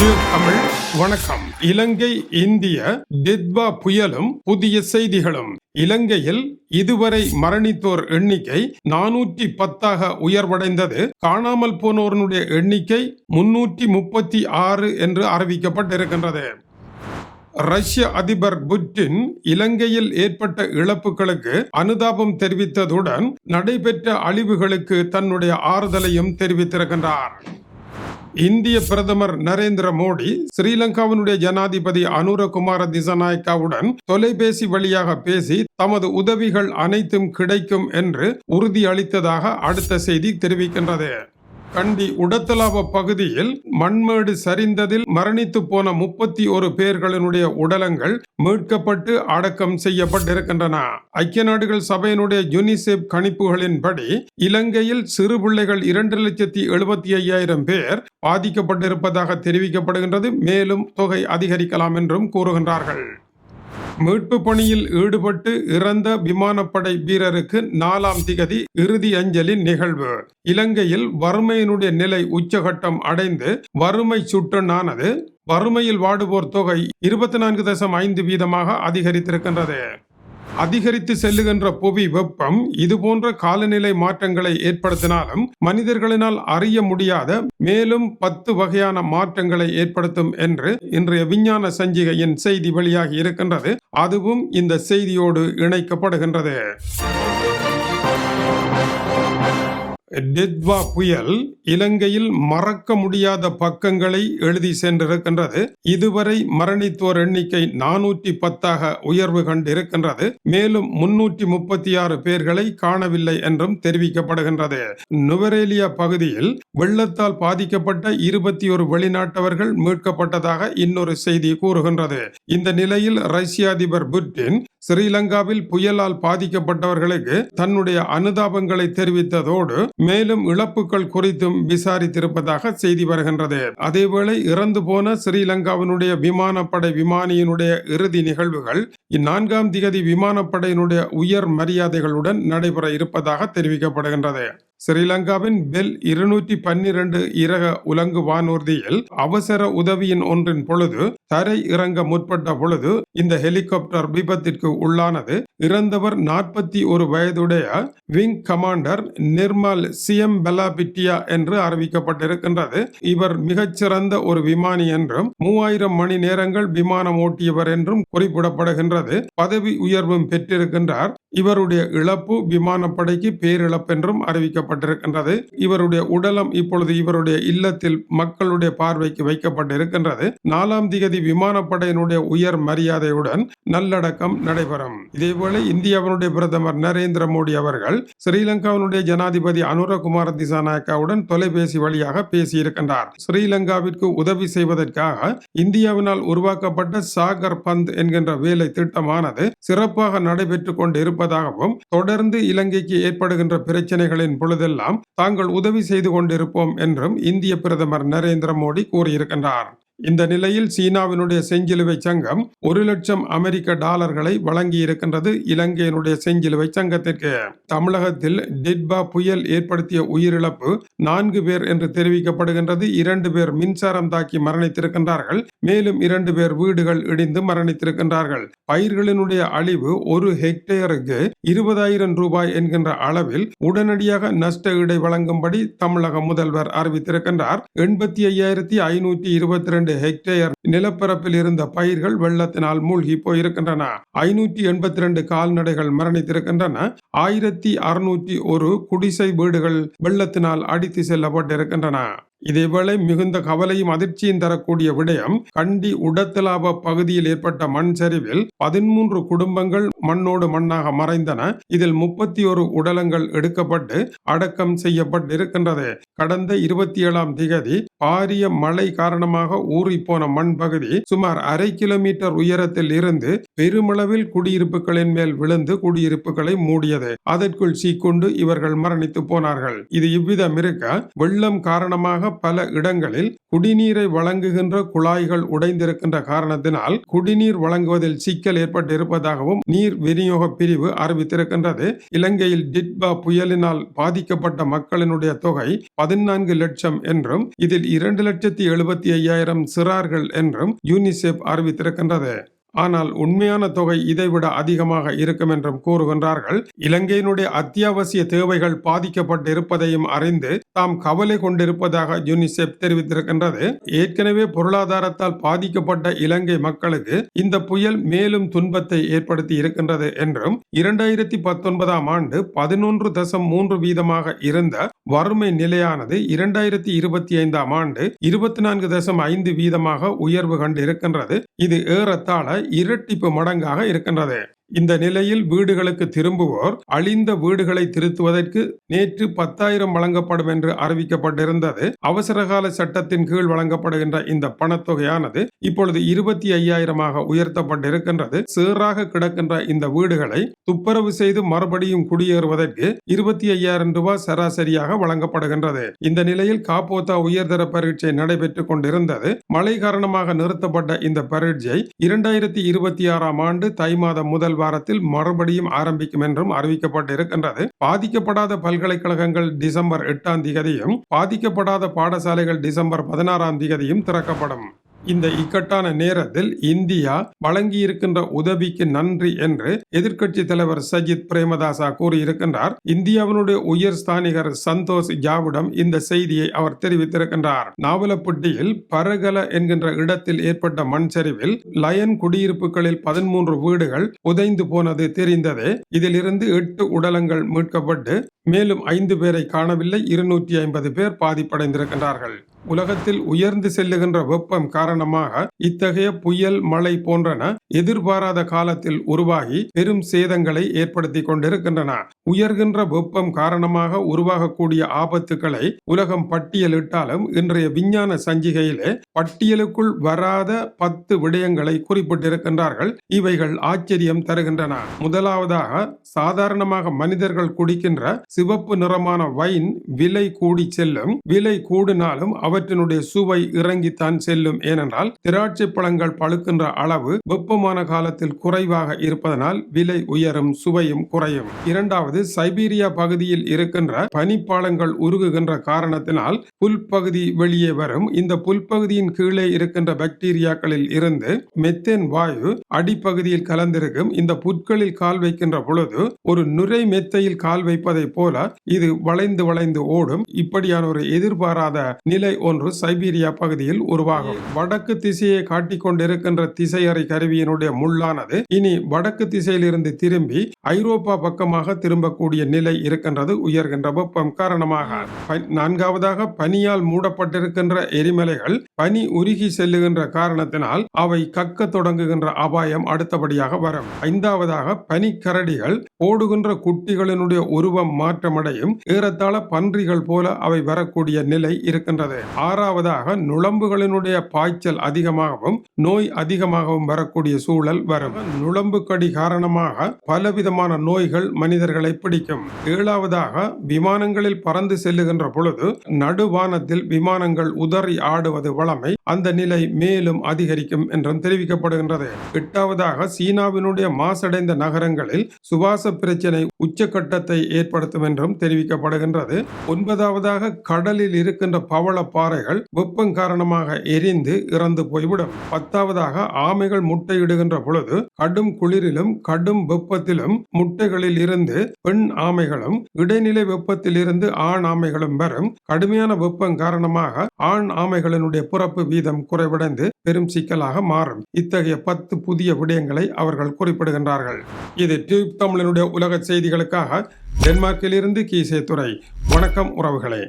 தமிழ். வணக்கம். இலங்கை இந்திய டித்வா புயலும் புதிய செய்திகளும். இலங்கையில் இதுவரை மரணித்தோர் எண்ணிக்கை நானூற்றி பத்தாக உயர்வடைந்தது. காணாமல் போனோருடைய எண்ணிக்கை முன்னூற்றி முப்பத்தி ஆறு என்று அறிவிக்கப்பட்டிருக்கின்றது. ரஷ்ய அதிபர் புட்டின் இலங்கையில் ஏற்பட்ட இழப்புகளுக்கு அனுதாபம் தெரிவித்ததுடன் நடைபெற்ற அழிவுகளுக்கு தன்னுடைய ஆறுதலையும் தெரிவித்திருக்கின்றார். இந்திய பிரதமர் நரேந்திர மோடி ஸ்ரீலங்காவினுடைய ஜனாதிபதி அனுரகுமார திசநாயக்காவுடன் தொலைபேசி வழியாக பேசி தமது உதவிகள் அனைத்தும் கிடைக்கும் என்று உறுதியளித்ததாக அடுத்த செய்தி தெரிவிக்கின்றது. கண்டி உடத்தலாவ பகுதியில் மண்மேடு சரிந்ததில் மரணித்து போன முப்பத்தி ஒரு பேர்களினுடைய உடலங்கள் மீட்கப்பட்டு அடக்கம் செய்யப்பட்டிருக்கின்றன. ஐக்கிய நாடுகள் சபையினுடைய யுனிசெப் கணிப்புகளின்படி இலங்கையில் சிறு பிள்ளைகள் இரண்டு லட்சத்தி எழுபத்தி ஐயாயிரம் பேர் பாதிக்கப்பட்டிருப்பதாக தெரிவிக்கப்படுகின்றது. மேலும் தொகை அதிகரிக்கலாம் என்றும் கூறுகின்றார்கள். மீட்பு பணியில் ஈடுபட்டு இறந்த விமானப்படை வீரருக்கு நாலாம் திகதி இறுதி அஞ்சலி நிகழ்வு. இலங்கையில் வறுமையினுடைய நிலை உச்சகட்டம் அடைந்து வறுமை சுட்டனானது வறுமையில் வாடுவோர் தொகை இருபத்தி நான்கு தசம் ஐந்து வீதமாக அதிகரித்திருக்கின்றது. அதிகரித்து செல்லுகின்ற புவி வெப்பம் இது போன்ற காலநிலை மாற்றங்களை ஏற்படுத்தினாலும் மனிதர்களினால் அறிய முடியாத மேலும் பத்து வகையான மாற்றங்களை ஏற்படுத்தும் என்று இன்றைய விஞ்ஞான சஞ்சிகையின் செய்தி வெளியாகி இருக்கின்றது. அதுவும் இந்த செய்தியோடு இணைக்கப்படுகின்றது. டெத்வா புயல் இலங்கையில் மறக்க முடியாத பக்கங்களை எழுதி சென்றிருக்கின்றது. இதுவரை மரணித்தோர் எண்ணிக்கை நானூற்றி பத்தாக உயர்வு கண்டிருக்கின்றது. மேலும் முன்னூற்றி முப்பத்தி ஆறு பேர்களை காணவில்லை என்றும் தெரிவிக்கப்படுகின்றது. நுவரேலியா பகுதியில் வெள்ளத்தால் பாதிக்கப்பட்ட இருபத்தி ஒரு வெளிநாட்டவர்கள் மீட்கப்பட்டதாக இன்னொரு செய்தி கூறுகின்றது. இந்த நிலையில் ரஷ்ய அதிபர் புட்டின் ஸ்ரீலங்காவில் புயலால் பாதிக்கப்பட்டவர்களுக்கு தன்னுடைய அனுதாபங்களை தெரிவித்ததோடு மேலும் இழப்புகள் குறித்தும் விசாரித்திருப்பதாக செய்தி வருகின்றது. அதேவேளை இறந்து போன ஸ்ரீலங்காவினுடைய விமானப்படை விமானியினுடைய இறுதி நிகழ்வுகள் இந்நான்காம் திகதி விமானப்படையினுடைய உயர் மரியாதைகளுடன் நடைபெற இருப்பதாக தெரிவிக்கப்படுகின்றது. ஸ்ரீலங்காவின் பெல் இருநூற்றி பன்னிரண்டு இரக உலங்கு வானூர்தியில் அவசர உதவியின் ஒன்றின் பொழுது தரை இறங்க முற்பட்ட பொழுது இந்த ஹெலிகாப்டர் விபத்திற்கு உள்ளானது. இறந்தவர் நாற்பத்தி ஒரு வயதுடைய wing commander Nirmal C M Belapitiya என்று அறிவிக்கப்பட்டிருக்கின்றது. இவர் மிகச்சிறந்த ஒரு விமானி என்றும் மூவாயிரம் மணி நேரங்கள் விமானம் ஓட்டியவர் என்றும் குறிப்பிடப்படுகின்றது. பதவி உயர்வும் பெற்றிருக்கின்றார். இவருடைய இழப்பு விமானப்படைக்கு பேரிழப்பென்றும் அறிவிக்கப்பட்டிருக்கின்றது. இவருடைய உடலம் இப்பொழுது இவருடைய இல்லத்தில் மக்களுடைய பார்வைக்கு வைக்கப்பட்டிருக்கின்றது. நாலாம் திகதி விமானப்படையினுடைய உயர் மரியாதையுடன் நல்லடக்கம் நடைபெறும். இதேபோல இந்தியாவினுடைய பிரதமர் நரேந்திர மோடி அவர்கள் ஸ்ரீலங்காவினுடைய ஜனாதிபதி அனுரகுமார திசாநாயக்காவுடன் தொலைபேசி வழியாக பேசியிருக்கின்றார். ஸ்ரீலங்காவிற்கு உதவி செய்வதற்காக இந்தியாவினால் உருவாக்கப்பட்ட சாகர் பந்த் என்கின்ற வேலை திட்டமானது சிறப்பாக நடைபெற்றுக் கொண்டிருப்ப இருப்பதாகவும் தொடர்ந்து இலங்கைக்கு ஏற்படுகின்ற பிரச்சனைகளின் பொழுதெல்லாம் தாங்கள் உதவி செய்து கொண்டிருப்போம் என்றும் இந்திய பிரதமர் நரேந்திர மோடி கூறியிருக்கின்றார். இந்த நிலையில் சீனாவினுடைய செஞ்சிலுவை சங்கம் ஒரு லட்சம் அமெரிக்க டாலர்களை வழங்கி இருக்கின்றது இலங்கையினுடைய செஞ்சிலுவை சங்கத்திற்கு. தமிழகத்தில் டிட்பா புயல் ஏற்படுத்திய உயிரிழப்பு நான்கு பேர் என்று தெரிவிக்கப்படுகின்றது. இரண்டு பேர் மின்சாரம் தாக்கி மரணித்திருக்கின்றார்கள். மேலும் இரண்டு பேர் வீடுகள் இடிந்து மரணித்திருக்கின்றார்கள். பயிர்களினுடைய அழிவு ஒரு ஹெக்டேருக்கு இருபதாயிரம் ரூபாய் என்கின்ற அளவில் உடனடியாக நஷ்ட ஈடை வழங்கும்படி தமிழக முதல்வர் அறிவித்திருக்கின்றார். எண்பத்தி ஐயாயிரத்தி ஐநூற்றி இருபத்தி ரெண்டு ஹெக்டேயர் நிலப்பரப்பில் இருந்த பயிர்கள் வெள்ளத்தினால் மூழ்கி போயிருக்கின்றன. ஐநூற்றி எண்பத்தி ரெண்டு கால்நடைகள் மரணித்திருக்கின்றன. ஆயிரத்தி அறுநூற்றி ஒரு குடிசை வீடுகள் வெள்ளத்தினால் அடித்து செல்லப்பட்டிருக்கின்றன. இதேவேளை மிகுந்த கவலையும் அதிர்ச்சியும் தரக்கூடிய விடயம் கண்டி உடத்தலாப பகுதியில் ஏற்பட்ட மண் சரிவில் பதிமூன்று குடும்பங்கள் மண்ணோடு மண்ணாக மறைந்தன. இதில் முப்பத்தி ஒரு உடலங்கள் எடுக்கப்பட்டு அடக்கம் செய்யப்பட்டிருக்கின்றது. கடந்த இருபத்தி ஏழாம் திகதி பாரிய மழை காரணமாக ஊறி போன மண் பகுதி சுமார் அரை கிலோமீட்டர் உயரத்தில் இருந்து பெருமளவில் குடியிருப்புகளின் மேல் விழுந்து குடியிருப்புகளை மூடியது. அதற்குள் சீக்கொண்டு இவர்கள் மரணித்து போனார்கள். இது இவ்விதம் இருக்க வெள்ளம் காரணமாக பல இடங்களில் குடிநீரை வழங்குகின்ற குழாய்கள் உடைந்திருக்கின்ற காரணத்தினால் குடிநீர் வழங்குவதில் சிக்கல் ஏற்பட்டு இருப்பதாகவும் நீர் விநியோக பிரிவு அறிவித்திருக்கின்றது. இலங்கையில் டிட்பா புயலினால் பாதிக்கப்பட்ட மக்களினுடைய தொகை பதினான்கு லட்சம் என்றும் இதில் இரண்டு லட்சத்தி எழுபத்தி ஐயாயிரம் சிறார்கள் என்றும் யூனிசெஃப் அறிவித்திருக்கின்றது. ஆனால் உண்மையான தொகை இதைவிட அதிகமாக இருக்கும் என்றும் கூறுகின்றார்கள். இலங்கையினுடைய அத்தியாவசிய தேவைகள் பாதிக்கப்பட்டு இருப்பதையும் அறிந்து தாம் கவலை கொண்டிருப்பதாக யூனிசெப் தெரிவித்திருக்கின்றது. ஏற்கனவே பொருளாதாரத்தால் பாதிக்கப்பட்ட இலங்கை மக்களுக்கு இந்த புயல் மேலும் துன்பத்தை ஏற்படுத்தி இருக்கின்றது என்றும் இரண்டாயிரத்தி பத்தொன்பதாம் ஆண்டு பதினொன்று தசம் மூன்று வீதமாக இருந்த வறுமை நிலையானது இரண்டாயிரத்தி இருபத்தி ஐந்தாம் ஆண்டு இருபத்தி நான்கு தசம் ஐந்து வீதமாக உயர்வு கண்டு இருக்கின்றது இது ஏறத்தாழ இரட்டிப்பு மடங்காக இருக்கின்றது. இந்த நிலையில் வீடுகளுக்கு திரும்புவோர் அழிந்த வீடுகளை திருத்துவதற்கு நேற்று பத்தாயிரம் வழங்கப்படும் என்று அறிவிக்கப்பட்டிருந்தது. அவசரகால சட்டத்தின் கீழ் வழங்கப்படுகின்ற இந்த பணத்தொகையானது இப்பொழுது இருபத்தி ஐயாயிரமாக உயர்த்தப்பட்டிருக்கின்றது. சேறாக கிடக்கின்ற இந்த வீடுகளை துப்புரவு செய்து மறுபடியும் குடியேறுவதற்கு இருபத்தி ஐயாயிரம் ரூபாய் சராசரியாக வழங்கப்படுகின்றது. இந்த நிலையில் காப்போத்தா உயர்தர பரீட்சை நடைபெற்றுக் கொண்டிருந்தது. மழை காரணமாக நிறுத்தப்பட்ட இந்த பரீட்சை இரண்டாயிரத்தி இருபத்தி ஆறாம் ஆண்டு தை மாதம் முதல் வாரத்தில் மறுபடியும் ஆரம்பிக்கும் என்றும் அறிவிக்கப்பட்டு இருக்கின்றது பாதிக்கப்படாத பல்கலைக்கழகங்கள் டிசம்பர் எட்டாம் திகதியும் பாதிக்கப்படாத பாடசாலைகள் டிசம்பர் பதினாறாம் திகதியும் திறக்கப்படும். இந்த இக்கட்டான நேரத்தில் இந்தியா வழங்கியிருக்கின்ற உதவிக்கு நன்றி என்று எதிர்க்கட்சி தலைவர் சஜித் பிரேமதாசா கூறியிருக்கின்றார். இந்தியாவினுடைய உயர் ஸ்தானிகர் சந்தோஷ் ஜாவிடம் இந்த செய்தியை அவர் தெரிவித்திருக்கின்றார். நாவலப்பட்டியில் பரகல என்கின்ற இடத்தில் ஏற்பட்ட மண் சரிவில் லயன் குடியிருப்புகளில் பதிமூன்று வீடுகள் உதைந்து போனது தெரிந்ததே. இதிலிருந்து எட்டு உடலங்கள் மீட்கப்பட்டு மேலும் ஐந்து பேரை காணவில்லை. இருநூற்றி ஐம்பது பேர் பாதிப்படைந்திருக்கின்றார்கள். உலகத்தில் உயர்ந்து செல்லுகின்ற வெப்பம் காரணமாக இத்தகைய புயல் மழை போன்றன எதிர்பாராத காலத்தில் உருவாகி பெரும் சேதங்களை ஏற்படுத்தி கொண்டிருக்கின்றன. உயர்கின்ற வெப்பம் காரணமாக உருவாகக்கூடிய ஆபத்துக்களை உலகம் பட்டியலிட்டாலும் இன்றைய விஞ்ஞான சஞ்சிகையிலே பட்டியலுக்குள் வராத பத்து விடயங்களை குறிப்பிட்டிருக்கின்றார்கள். இவைகள் ஆச்சரியம் தருகின்றன. முதலாவதாக சாதாரணமாக மனிதர்கள் குடிக்கின்ற சிவப்பு நிறமான வைன் விலை கூடி செல்லும். விலை கூடினாலும் அவற்றினுடைய சுவை இறங்கித்தான் செல்லும். ஏனென்றால் திராட்சை பழங்கள் பழுக்கின்ற அளவு வெப்பம் வெப்பமான காலத்தில் குறைவாக இருப்பதனால் விலை உயரும் சுவையும் குறையும். இரண்டாவது சைபீரியா பகுதியில் இருக்கின்ற பனிப்பாலங்கள் உருகுகின்ற காரணத்தினால் புல்பகுதி வெளியே வரும். இந்த புல்பகுதியின் கீழே இருக்கின்ற பாக்டீரியாக்களில் இருந்து மெத்தேன் வாயு அடிப்பகுதியில் கலந்திருக்கும். இந்த புற்களில் கால் வைக்கின்ற பொழுது ஒரு நுரை மெத்தையில் கால் வைப்பதை போல இது வளைந்து வளைந்து ஓடும். இப்படியான ஒரு எதிர்பாராத நிலை ஒன்று சைபீரியா பகுதியில் உருவாகும். வடக்கு திசையை காட்டிக் கொண்டிருக்கின்ற திசையறை கருவியினுடைய முள்ளானது இனி வடக்கு திசையிலிருந்து திரும்பி ஐரோப்பா பக்கமாக திரும்பக்கூடிய நிலை இருக்கின்றது உயர்கின்ற வெப்பம் காரணமாக. நான்காவதாக பனியால் மூடப்பட்டிருக்கின்ற எரிமலைகள் பனி உருகி செல்லுகின்ற காரணத்தினால் அவை கக்க தொடங்குகின்ற அபாயம் அடுத்தபடியாக வரும். ஐந்தாவதாக பனிக்கரடிகள் போடுகின்ற குட்டிகளினுடைய உருவம் மாற்றமடையும் ஏறத்தாழ பன்றிகள் போல அவை வரக்கூடிய நிலை இருக்கின்றது. ஆறாவதாக நுழம்புகளினுடைய பாய்ச்சல் அதிகமாகவும் நோய் அதிகமாகவும் வரக்கூடிய சூழல் வரும். நுழம்புக்கடி கடி காரணமாக பலவிதமான நோய்கள் மனிதர்களை பிடிக்கும். ஏழாவதாக விமானங்களில் பறந்து செல்லுகின்ற பொழுது நடுவா விமானத்தில் விமானங்கள் உதறி ஆடுவது வளமை அந்த நிலை மேலும் அதிகரிக்கும் என்றும் தெரிவிக்கப்படுகின்றது. எட்டாவதாக சீனாவினுடைய மாசடைந்த நகரங்களில் சுவாச பிரச்சனை உச்சக்கட்டத்தை ஏற்படுத்தும் என்றும் தெரிவிக்கப்படுகின்றது. ஒன்பதாவதாக கடலில் இருக்கின்ற பவள பாறைகள் வெப்பம் காரணமாக எரிந்து இறந்து போய்விடும். பத்தாவதாக ஆமைகள் முட்டையிடுகின்ற பொழுது கடும் குளிரிலும் கடும் வெப்பத்திலும் முட்டைகளில் இருந்து பெண் ஆமைகளும் இடைநிலை வெப்பத்தில் இருந்து ஆண் ஆமைகளும் வரும். கடுமையான வெப்பம் காரணமாக ஆண் ஆமைகளினுடைய பிறப்பு வீதம் குறைவடைந்து பெரும் சிக்கலாக மாறும். இத்தகைய பத்து புதிய விடயங்களை அவர்கள் குறிப்பிடுகின்றார்கள். இது டியூப் தமிழனுடைய உலக செய்திகளுக்காக டென்மார்க்கிலிருந்து கீசே துறை வணக்கம் உறவுகளே.